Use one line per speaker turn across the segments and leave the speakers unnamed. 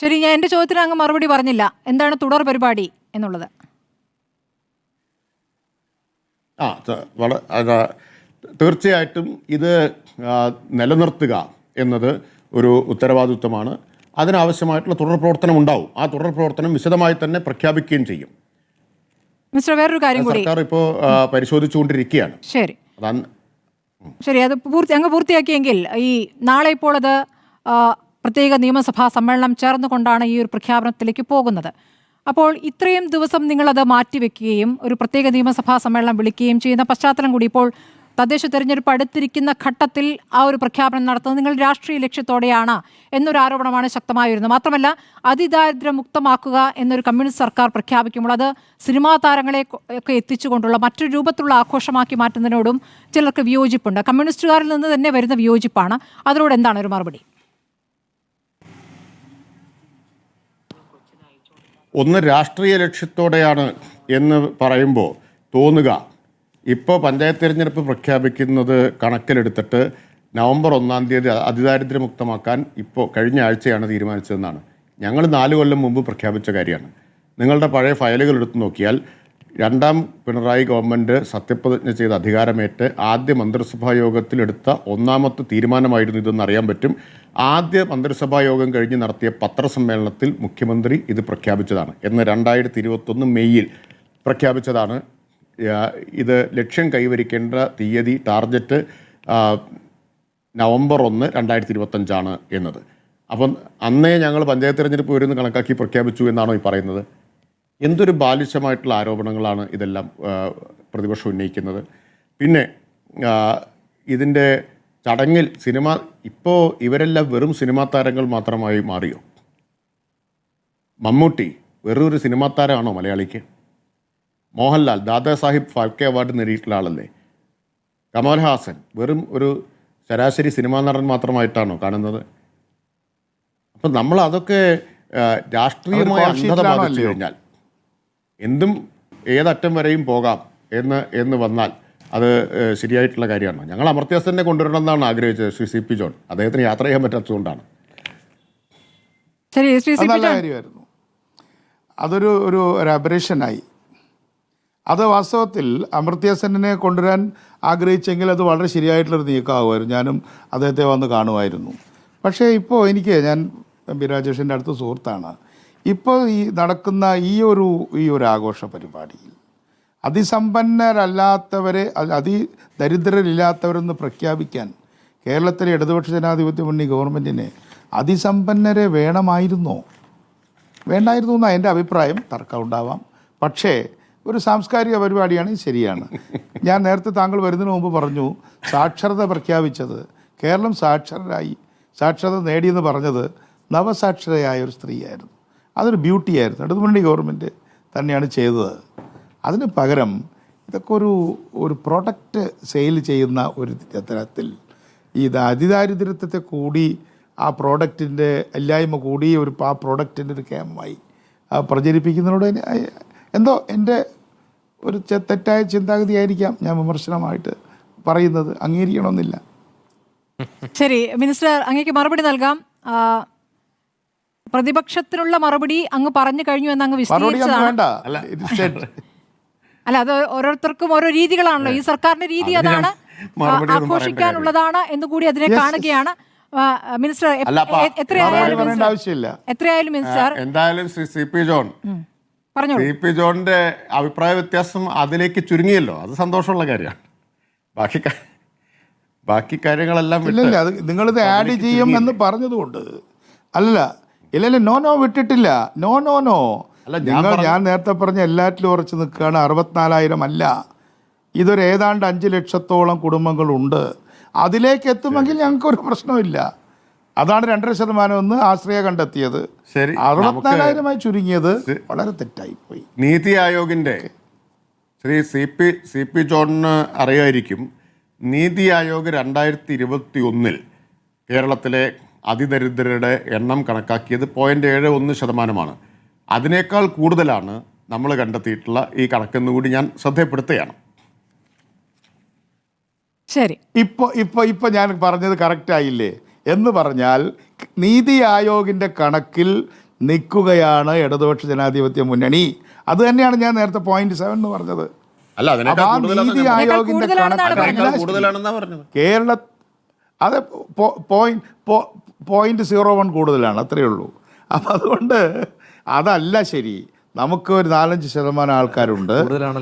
ശരി ഞാൻ എന്റെ ചോദ്യത്തിന് അങ്ങ് മറുപടി പറഞ്ഞില്ല. എന്താണ് തുടർ പരിപാടി എന്നുള്ളത്?
ആ തീർച്ചയായിട്ടും ഇത് നിലനിർത്തുക എന്നത് ഒരു ഉത്തരവാദിത്വമാണ്. അതിനാവശ്യമായിട്ടുള്ള തുടർ പ്രവർത്തനം ഉണ്ടാവും. ആ തുടർ പ്രവർത്തനം വിശദമായി തന്നെ പ്രഖ്യാപിക്കുകയും ചെയ്യും.
മിസ്റ്റർ വേറൊരു കാര്യം കൂടി.
സർക്കാർ ഇപ്പോൾ പരിശോധിച്ചുകൊണ്ടിരിക്കുകയാണ്.
ശരി. ശരി അത് പൂർത്തി അങ്ങ് പൂർത്തിയാക്കിയെങ്കിൽ ഈ നാളെ ഇപ്പോൾ അത് പ്രത്യേക നിയമസഭാ സമ്മേളനം ചേർന്നുകൊണ്ടാണ് ഈ ഒരു പ്രഖ്യാപനത്തിലേക്ക് പോകുന്നത്. അപ്പോൾ ഇത്രയും ദിവസം നിങ്ങളത് മാറ്റിവെക്കുകയും ഒരു പ്രത്യേക നിയമസഭാ സമ്മേളനം വിളിക്കുകയും ചെയ്യുന്ന പശ്ചാത്തലം കൂടി ഇപ്പോൾ തദ്ദേശ തെരഞ്ഞെടുപ്പ് അടുത്തിരിക്കുന്ന ഘട്ടത്തിൽ ആ ഒരു പ്രഖ്യാപനം നടത്തുന്നത് നിങ്ങൾ രാഷ്ട്രീയ ലക്ഷ്യത്തോടെയാണ് എന്നൊരു ആരോപണമാണ് ശക്തമായി ശക്തമായിരുന്നത്. മാത്രമല്ല അതിദാരിദ്ര്യമുക്തമാക്കുക എന്നൊരു കമ്മ്യൂണിസ്റ്റ് സർക്കാർ പ്രഖ്യാപിക്കുമ്പോൾ അത് സിനിമാ താരങ്ങളെ ഒക്കെ എത്തിച്ചുകൊണ്ടുള്ള മറ്റൊരു രൂപത്തിലുള്ള ആഘോഷമാക്കി മാറ്റുന്നതിനോടും ചിലർക്ക് വിയോജിപ്പുണ്ട്. കമ്മ്യൂണിസ്റ്റുകാരിൽ നിന്ന് തന്നെ വരുന്ന വിയോജിപ്പാണ്. അതിനോട് എന്താണ് ഒരു മറുപടി?
ഒന്ന് രാഷ്ട്രീയ ലക്ഷ്യത്തോടെയാണ് എന്ന് പറയുമ്പോൾ തോന്നുക. ഇപ്പോൾ പഞ്ചായത്ത് തിരഞ്ഞെടുപ്പ് പ്രഖ്യാപിക്കുന്നത് കണക്കിലെടുത്തിട്ട് നവംബർ ഒന്നാം തീയതി അതിദാരിദ്ര്യമുക്തമാക്കാൻ ഇപ്പോൾ കഴിഞ്ഞ ആഴ്ചയാണ് തീരുമാനിച്ചതെന്നാണ്. ഞങ്ങൾ നാല് കൊല്ലം മുമ്പ് പ്രഖ്യാപിച്ച കാര്യമാണ്. നിങ്ങളുടെ പഴയ ഫയലുകൾ എടുത്തു നോക്കിയാൽ രണ്ടാം പിണറായി ഗവൺമെന്റ് സത്യപ്രതിജ്ഞ ചെയ്ത അധികാരമേറ്റ് ആദ്യ മന്ത്രിസഭാ യോഗത്തിൽ എടുത്ത ഒന്നാമത്തെ തീരുമാനമായിരുന്നു ഇതെന്ന് അറിയാൻ പറ്റും. ആദ്യ മന്ത്രിസഭാ യോഗം കഴിഞ്ഞ് നടത്തിയ പത്രസമ്മേളനത്തിൽ മുഖ്യമന്ത്രി ഇത് പ്രഖ്യാപിച്ചതാണ്. എന്ന് രണ്ടായിരത്തി ഇരുപത്തൊന്ന് മെയ്യിൽ പ്രഖ്യാപിച്ചതാണ്. ഇത് ലക്ഷ്യം കൈവരിക്കേണ്ട തീയതി ടാർഗറ്റ് നവംബർ ഒന്ന് രണ്ടായിരത്തി ഇരുപത്തഞ്ചാണ് എന്നത്. അപ്പം അന്നേ ഞങ്ങൾ പഞ്ചായത്ത് തിരഞ്ഞെടുപ്പ് വരുമെന്ന് കണക്കാക്കി പ്രഖ്യാപിച്ചു എന്നാണോ ഈ പറയുന്നത്? എന്തൊരു ബാലിശമായിട്ടുള്ള ആരോപണങ്ങളാണ് ഇതെല്ലാം പ്രതിപക്ഷം ഉന്നയിക്കുന്നത്. പിന്നെ ഇതിന്റെ ചടങ്ങിൽ സിനിമ ഇപ്പോൾ ഇവരെല്ലാം വെറും സിനിമാ താരങ്ങൾ മാത്രമായി മാറിയോ? മമ്മൂട്ടി വെറൊരു ഒരു സിനിമാ താരമാണോ മലയാളിക്ക്? മോഹൻലാൽ ദാദാ സാഹിബ് ഫാൽക്കെ അവാർഡ് നേടിയിട്ടുള്ള ആളല്ലേ? കമൽഹാസൻ വെറും ഒരു ശരാശരി സിനിമാ നടൻ മാത്രമായിട്ടാണോ കാണുന്നത്? അപ്പം നമ്മൾ അതൊക്കെ രാഷ്ട്രീയമായ അന്ധത ബാധിച്ചു കഴിഞ്ഞാൽ എന്തും ഏതറ്റം വരെയും പോകാം എന്ന് എന്ന് വന്നാൽ അത് ശരിയായിട്ടുള്ള കാര്യമാണ്. ഞങ്ങൾ അമർത്യാസനെ കൊണ്ടുവരണം എന്നാണ് ആഗ്രഹിച്ചത് ശ്രീ സി പി ജോൺ. അദ്ദേഹത്തിന് യാത്ര ചെയ്യാൻ പറ്റാത്തതുകൊണ്ടാണ്.
നല്ല കാര്യമായിരുന്നു. അതൊരു ഒരു ഒരു അബറേഷനായി അത് വാസ്തവത്തിൽ അമർത്യാസനെ കൊണ്ടുവരാൻ ആഗ്രഹിച്ചെങ്കിൽ അത് വളരെ ശരിയായിട്ടുള്ളൊരു നീക്കമാകുമായിരുന്നു. ഞാനും അദ്ദേഹത്തെ വന്ന് കാണുമായിരുന്നു. പക്ഷേ ഇപ്പോൾ എനിക്ക് ഞാൻ എം പി രാജേഷിന്റെ അടുത്ത സുഹൃത്താണ്. ഇപ്പോൾ ഈ നടക്കുന്ന ഈ ഒരു ഈ ഒരു ആഘോഷ പരിപാടിയിൽ അതിസമ്പന്നരല്ലാത്തവരെ അതി അതിദരിദ്രരില്ലാത്തവരെന്ന് പ്രഖ്യാപിക്കാൻ കേരളത്തിലെ ഇടതുപക്ഷ ജനാധിപത്യ മുന്നണി ഗവൺമെന്റിന് അതിസമ്പന്നരെ വേണമായിരുന്നോ? വേണ്ടായിരുന്നു എന്നാണ് എന്റെ അഭിപ്രായം. തർക്കം ഉണ്ടാവാം. പക്ഷേ ഒരു സാംസ്കാരിക പരിപാടിയാണ് ശരിയാണ്. ഞാൻ നേരത്തെ താങ്കൾ വരുന്നതിന് മുമ്പ് പറഞ്ഞു സാക്ഷരത പ്രഖ്യാപിച്ചത് കേരളം സാക്ഷരരായി സാക്ഷരത നേടിയെന്ന് പറഞ്ഞത് നവസാക്ഷരയായ ഒരു സ്ത്രീയായിരുന്നു. അതൊരു ബ്യൂട്ടിയായിരുന്നു. ഇടതുമുന്നണി ഗവൺമെന്റ് തന്നെയാണ് ചെയ്തത്. അതിന് പകരം ഇതൊക്കെ ഒരു ഒരു പ്രോഡക്റ്റ് സെയിൽ ചെയ്യുന്ന ഒരു തരത്തിൽ ഈ അതിദാരിദ്ര്യത്തെ കൂടി ആ പ്രോഡക്റ്റിന്റെ ഇല്ലായ്മ കൂടി ഒരു ആ പ്രോഡക്റ്റിന്റെ ഒരു കേമമായി ആ പ്രചരിപ്പിക്കുന്നതിനോട് എനി- എന്തോ എന്റെ ഒരു തെറ്റായ ചിന്താഗതി ആയിരിക്കാം ഞാൻ വിമർശനമായിട്ട് പറയുന്നത്. അംഗീകരിക്കണമെന്നില്ല.
ശരി മിനിസ്റ്റർ അങ്ങേക്ക് മറുപടി നൽകാം. പ്രതിപക്ഷത്തിനുള്ള മറുപടി അങ്ങ് പറഞ്ഞു കഴിഞ്ഞു എന്ന് അങ്ങ് വിശദീകരിച്ചതാണ്. അല്ല. അത് ഓരോരുത്തർക്കും ഓരോ രീതികളാണല്ലോ. ഈ സർക്കാരിന്റെ രീതി അതാണ് ആഘോഷിക്കാനുള്ളതാണ് എന്ന് കൂടി അതിനെ കാണുകയാണ്. മിനിസ്റ്റർ എത്രയായാലും
പറയേണ്ട
മിനിസ്റ്റർ-
ആവശ്യമില്ല.
എത്രയായാലും മിനിസ്റ്റർ?
എന്തായാലും ശ്രീ സി പി ജോൺ.
പറഞ്ഞോളൂ.
സി പി ജോണിന്റെ അഭിപ്രായ വ്യത്യാസം അതിലേക്ക് ചുരുങ്ങിയല്ലോ. അത് സന്തോഷമുള്ള കാര്യമാണ്. ബാക്കി ബാക്കി കാര്യങ്ങളെല്ലാം
അത് നിങ്ങളിത് ആഡ് ചെയ്യും എന്ന് പറഞ്ഞതുകൊണ്ട്. അല്ല ഇല്ലല്ല നോ നോ വിട്ടിട്ടില്ല. നോ നോ നോ നിങ്ങൾ ഞാൻ നേരത്തെ പറഞ്ഞ എല്ലാറ്റിലും ഉറച്ചു നിൽക്കുകയാണ്. അറുപത്തിനാലായിരം അല്ല. ഇതൊരു ഏതാണ്ട് അഞ്ച് ലക്ഷത്തോളം കുടുംബങ്ങളുണ്ട്. അതിലേക്ക് എത്തുമെങ്കിൽ ഞങ്ങൾക്കൊരു പ്രശ്നമില്ല അതാണ് രണ്ടര ശതമാനം എന്ന് ആശ്രയ കണ്ടെത്തിയത്.
ശരി,
അറുപത്തിനാലായിരമായി ചുരുങ്ങിയത് വളരെ തെറ്റായി പോയി.
നീതി ആയോഗിന്റെ Shri C P C P ജോണിന് അറിയായിരിക്കും നീതി ആയോഗ് രണ്ടായിരത്തി ഇരുപത്തി ഒന്നിൽ കേരളത്തിലെ അതിദരിദ്രരുടെ എണ്ണം കണക്കാക്കിയത് പോയിന്റ് ഏഴ് ഒന്ന് ശതമാനമാണ്. അതിനേക്കാൾ കൂടുതലാണ് നമ്മൾ കണ്ടെത്തിയിട്ടുള്ള ഈ കണക്കെന്ന് കൂടി ഞാൻ ശ്രദ്ധപ്പെടുത്തുകയാണ്
ശരി.
ഇപ്പോൾ ഇപ്പോൾ ഇപ്പോൾ ഞാൻ പറഞ്ഞത് കറക്റ്റ് ആയില്ലേ? എന്ന് പറഞ്ഞാൽ നീതി ആയോഗിന്റെ കണക്കിൽ നിൽക്കുകയാണ് ഇടതുപക്ഷ ജനാധിപത്യ മുന്നണി. അത് തന്നെയാണ് ഞാൻ നേരത്തെ പോയിന്റ് സെവൻ എന്ന് പറഞ്ഞത്.
അല്ല അതിനേക്കാൾ
അപ്പൊ നീതി ആയോഗിന്റെ
കൂടുതലാണെന്നാണ്
കണക്ക്
അതിനേക്കാൾ
അതിനകത്ത്
കൂടുതലാണെന്നാ പറഞ്ഞത്.
കേരള അത് പോയിന്റ് പോയിന്റ് സീറോ വൺ കൂടുതലാണ് അത്രയേ ഉള്ളൂ. അപ്പം അതുകൊണ്ട് അതല്ല ശരി. നമുക്ക് ഒരു നാലഞ്ച് ശതമാനം ആൾക്കാരുണ്ട്.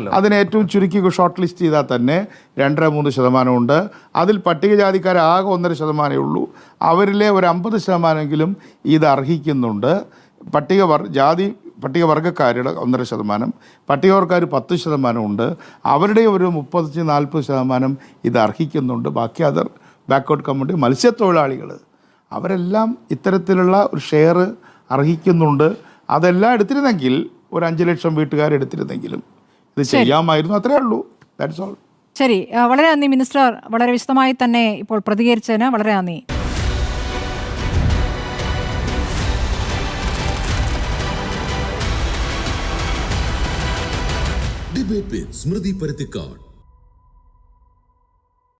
അതിന് ഏറ്റവും ചുരുക്കി ഷോർട്ട് ലിസ്റ്റ് ചെയ്താൽ തന്നെ രണ്ടര മൂന്ന് ശതമാനമുണ്ട്. അതിൽ പട്ടികജാതിക്കാരാകെ ഒന്നര ശതമാനമേ ഉള്ളൂ. അവരിലെ ഒരു അമ്പത് ശതമാനമെങ്കിലും ഇത് അർഹിക്കുന്നുണ്ട്. പട്ടിക വർ ജാതി പട്ടികവർഗക്കാരുടെ ഒന്നര ശതമാനം പട്ടികവർഗക്കാർ പത്ത് ശതമാനമുണ്ട്. അവരുടെ ഒരു മുപ്പത്തി നാൽപ്പത് ശതമാനം ഇത് അർഹിക്കുന്നുണ്ട്. ബാക്കി അതർ ബാക്ക്വേർഡ് കമ്മ്യൂണിറ്റി മത്സ്യത്തൊഴിലാളികൾ അവരെല്ലാം ഇത്തരത്തിലുള്ള ഒരു ഷെയർ അർഹിക്കുന്നുണ്ട്. അതെല്ലാം എടുത്തിരുന്നെങ്കിൽ ഒരു അഞ്ച് ലക്ഷം വീട്ടുകാർ എടുത്തിരുന്നെങ്കിലും ഇത് ചെയ്യാമായിരുന്നു അത്രേ ഉള്ളൂ. ദാറ്റ്സ് ഓൾ
ശരി. വളരെ നന്ദി മിനിസ്റ്റർ. വളരെ വിശദമായി തന്നെ ഇപ്പോൾ പ്രതികരിച്ചതിന് വളരെ നന്ദി.
ഡിബേറ്റ് സ്മൃതി പരുത്തിക്കാട്